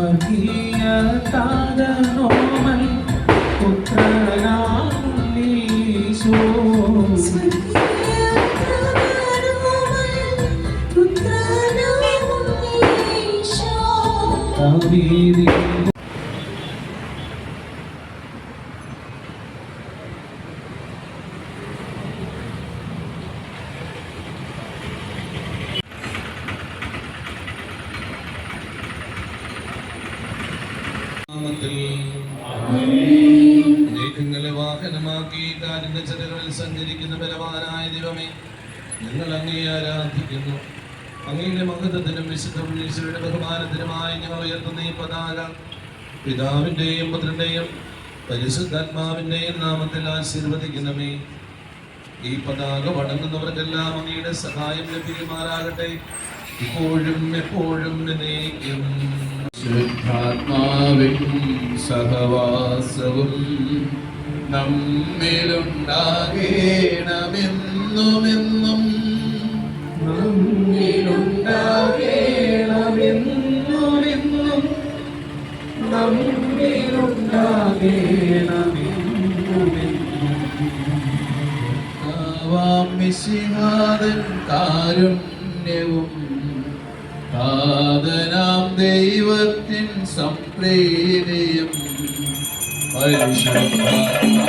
സ്വർഗീയ താരനോമൽ പുത്രനാമീശോ കവീരി നാമത്തിൽ മേഘങ്ങളെ വാഹനമാക്കി കാലിന്റെ ചിറകളിൽ സഞ്ചരിക്കുന്ന ബലവാനായ ദൈവമേ ഞങ്ങൾ അങ്ങേ ആരാധിക്കുന്നു. അങ്ങയുടെ മഹത്വത്തിനും വിശുദ്ധ ഉണ്ണീശ്വരുടെ ബഹുമാനത്തിനുമായി ഞങ്ങൾ ഉയർത്തുന്ന ഈ പതാക പിതാവിന്റെയും പുത്രന്റെയും പരിശുദ്ധാത്മാവിന്റെയും നാമത്തിൽ ആശീർവദിക്കുന്നമേ. ഈ പതാക വടങ്ങുന്നവർക്കെല്ലാം അങ്ങയുടെ സഹായം ലഭിക്കുമാറാകട്ടെ. ഇപ്പോഴും എപ്പോഴും എന്നേക്കും. ശുദ്ധാത്മാവിൻ സഹവാസവും നമ്മിലുണ്ടാകേണമെന്നുമെന്നും നമ്മിലുണ്ടാകേണമെന്നുമെന്നും നമ്മിലുണ്ടാകേണമെന്നുമെന്നും കാരുണ്യവും കാതനാം ദൈവത്തിൻ സംപ്രീതിയും പരിശുദ്ധാത്മാവിൻ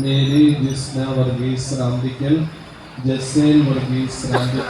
മേരി ജിസ്ന വർഗീസ് റാന്തിക്കൽ ജസേൽ വർഗീസ് റാംബിക്കൽ.